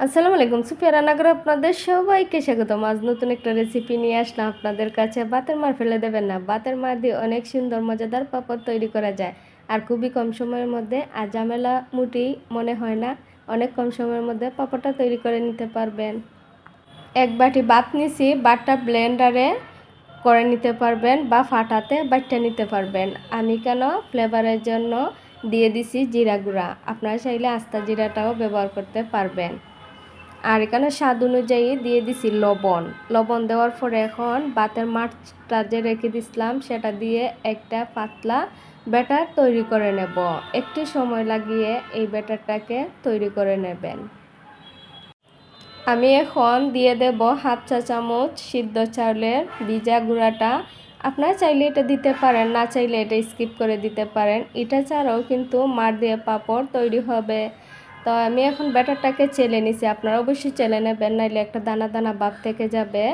আসসালামু আলাইকুম, সুফিয়া রান্নাঘরে আপনাদের সবাইকে স্বাগতম। আজ নতুন একটা রেসিপি নিয়ে আসলাম আপনাদের কাছে। বাতের মার ফেলে দেবেন না। বাতের মার দিয়ে অনেক সুন্দর, মজাদার পাপড় তৈরি করা যায়। আর খুবই কম সময়ের মধ্যে আর ঝামেলা মুটি, মনে হয় না, অনেক কম সময়ের মধ্যে পাপড়টা তৈরি করে নিতে পারবেন। এক বাটি বাত নিছি বাটটা ব্লেন্ডারে করে নিতে পারবেন বা ফাটাতে বাটটা নিতে পারবেন। আমি কেন? ফ্লেভারের জন্য দিয়ে দিছি জিরা গুঁড়া। আপনারা চাইলে আস্তা জিরাটাও ব্যবহার করতে পারবেন। আর এখানে স্বাদ অনুযায়ী দিয়ে দিছি লবণ। লবণ দেওয়ার পরে এখন বাতের মাছটা যে রেখে দিছিলাম, সেটা দিয়ে একটা পাতলা ব্যাটার তৈরি করে নেব। একটু সময় লাগিয়ে এই ব্যাটারটাকে তৈরি করে নেবেন। আমি এখন দিয়ে দেব হাফ চা চামচ সিদ্ধ চাউলের ভিজা গুঁড়াটা। আপনারা চাইলে এটা দিতে পারেন, না চাইলে এটা স্কিপ করে দিতে পারেন। এটা ছাড়াও কিন্তু মার দিয়ে পাপড় তৈরি হবে। তো আমি এখন ব্যাটারটাকে চেলে নিছি। আপনারা অবশ্যই চেলে নেবেন, নাইলে একটা দানা দানা ভাব থেকে যাবে।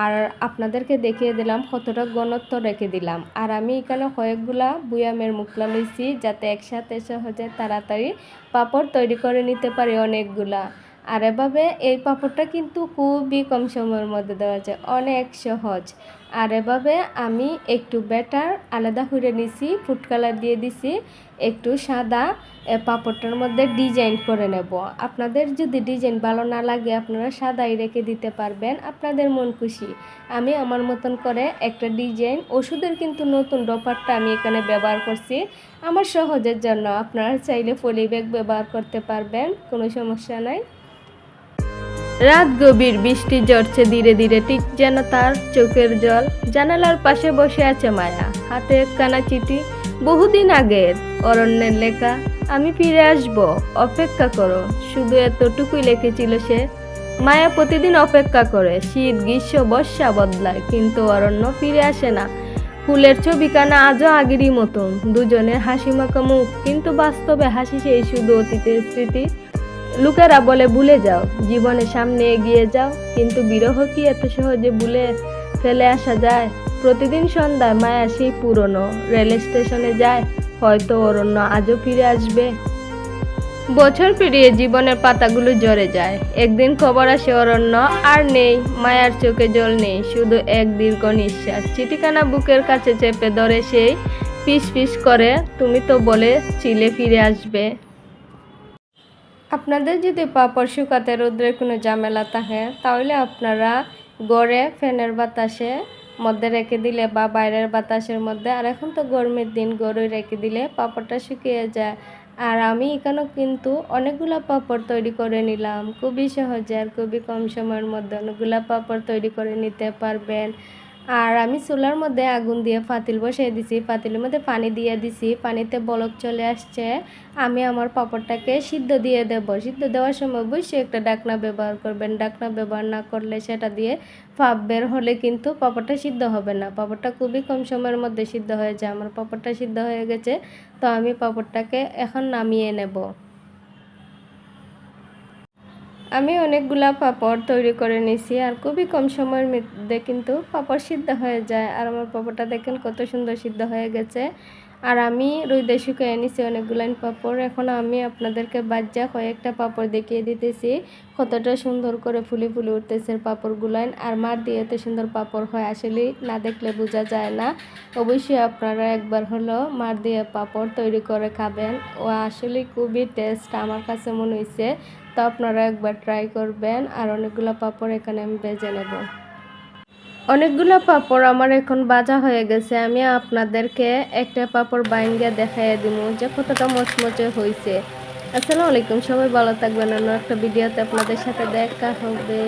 আর আপনাদেরকে দেখিয়ে দিলাম কতটা ঘনত্ব রেখে দিলাম। আর আমি এখানে কয়েকগুলা বুয়ামের মুখলা লইছি যাতে একসাথে সহজে তাড়াতাড়ি পাপড় তৈরি করে নিতে পারি অনেকগুলা। আর এভাবে এই পাপড়টা কিন্তু খুবই কম সময়ের মধ্যে দেওয়া যায়, অনেক সহজ। আর এভাবে আমি একটু ব্যাটার আলাদা করে নিছি, ফুড কালার দিয়ে দিছি। একটু সাদা পাপড়টার মধ্যে ডিজাইন করে নেব। আপনাদের যদি ডিজাইন ভালো না লাগে, আপনারা সাদাই রেখে দিতে পারবেন। আপনাদের মন খুশি। আমি আমার মতন করে একটা ডিজাইন ওষুধের কিন্তু নতুন ডপারটা আমি এখানে ব্যবহার করছি। আমার সহজের জন্য আপনারা চাইলে পলি ব্যাগ ব্যবহার করতে পারবেন, কোনো সমস্যা নাই। রাত গভীর, বৃষ্টি ঝরছে, ধীরে ধীরে ঠিক যেন তার চোখের জল। জানালার পাশে বসে আছে মায়া। হাতে একখানা চিঠি বহুদিন আগের অরণ্যের লেখা। আমি ফিরে আসব, অপেক্ষা করো। শুধু এতটুকুই লিখেছিল সে। মায়া প্রতিদিন অপেক্ষা করে, শীত, গ্রীষ্ম, বর্ষা বদলায়, কিন্তু অরণ্য ফিরে আসে না। ফুলের ছবিখানা আজও আগেরই মতন, দুজনের হাসি মাখা মুখ কিন্তু বাস্তবে হাসি সেই শুধু অতীতের স্মৃতি। লোকেরা বলে, ভুলে যাও, জীবনের সামনে এগিয়ে যাও। কিন্তু বিরহ কি এত সহজে ভুলে ফেলে আসা যায়? প্রতিদিন সন্ধ্যায় মায়া সেই পুরনো রেল স্টেশনে যায়, হয়তো অরণ্য আজও ফিরে আসবে। বছর পেরিয়ে জীবনের পাতাগুলো ঝরে যায়। একদিন খবর আসে অরণ্য, আর নেই, মায়ার চোখে জল নেই, শুধু এক দীর্ঘ নিঃশ্বাস। চিঠিখানা বুকের কাছে চেপে ধরে সেই পিস পিস করে, তুমি তো বলে চিলে ফিরে আসবে। আপনাদের যদি পাপড় শুকাতে রোদ্রের কোনো ঝামেলা থাকে, তাহলে আপনারা গড়ে ফ্যানের বাতাসে মধ্যে রেখে দিলে বা বাইরের বাতাসের মধ্যে। আর এখন তো গরমের দিন, গরুই রেখে দিলে পাপড়টা শুকিয়ে যায়। আর আমি এখানেও কিন্তু অনেকগুলো পাপড় তৈরি করে নিলাম। খুবই সহজে আর খুবই কম সময়ের মধ্যে অনেকগুলো পাপড় তৈরি করে নিতে পারবেন। আর আমি চুলার মধ্যে আগুন দিয়ে পাতিল বসিয়ে দিছি। পাতিলের মধ্যে পানি দিয়ে দিছি। পানিতে বলক চলে আসছে। আমি আমার পাপড়টাকে সিদ্ধ দিয়ে দেব। সিদ্ধ দেওয়ার সময় অবশ্যই একটা ডাকনা ব্যবহার করবেন। ডাকনা ব্যবহার না করলে সেটা দিয়ে ফাপ বের হলে কিন্তু পাপড়টা সিদ্ধ হবে না। পাপড়টা খুবই কম সময়ের মধ্যে সিদ্ধ হয়ে যায়। আমার পাপড়টা সিদ্ধ হয়ে গেছে, তো আমি পাপড়টাকে এখন নামিয়ে নেব। আমি অনেকগুলা পাপড় তৈরি করে নিয়েছি আর খুবই কম সময়ের মধ্যে কিন্তু পাপড় সিদ্ধ হয়ে যায়। আর আমার পাপড়টা দেখেন কত সুন্দর সিদ্ধ হয়ে গেছে। আর আমি রুইদে শুকিয়ে নিছি অনেকগুলান পাপড়। এখন আমি আপনাদেরকে বাজ্যা কয়েকটা পাপড় দেখিয়ে দিতেছি, কতটা সুন্দর করে ফুলি ফুলি উঠতেছে পাপড়গুলান আর মার দিয়ে এত সুন্দর পাপড় হয় আসলে না দেখলে বোঝা যায় না। অবশ্যই আপনারা একবার হলো মার দিয়ে পাপড় তৈরি করে খাবেন। ও আসলে খুবই টেস্ট, আমার কাছে মনে হয়েছে তো আপনারা একবার ট্রাই করবেন। আর অনেকগুলো পাপড় এখানে আমি বেজে নেব। অনেকগুলো পাপড় আমার এখন বাজা হয়ে গেছে। আমি আপনাদেরকে একটা পাপড় বাইঙ্গা দেখাইয়া দিব যে কতটা মচমচে হয়েছে আসসালামু আলাইকুম, সবাই ভালো থাকবেন। অন্য একটা ভিডিওতে আপনাদের সাথে দেখা হবে।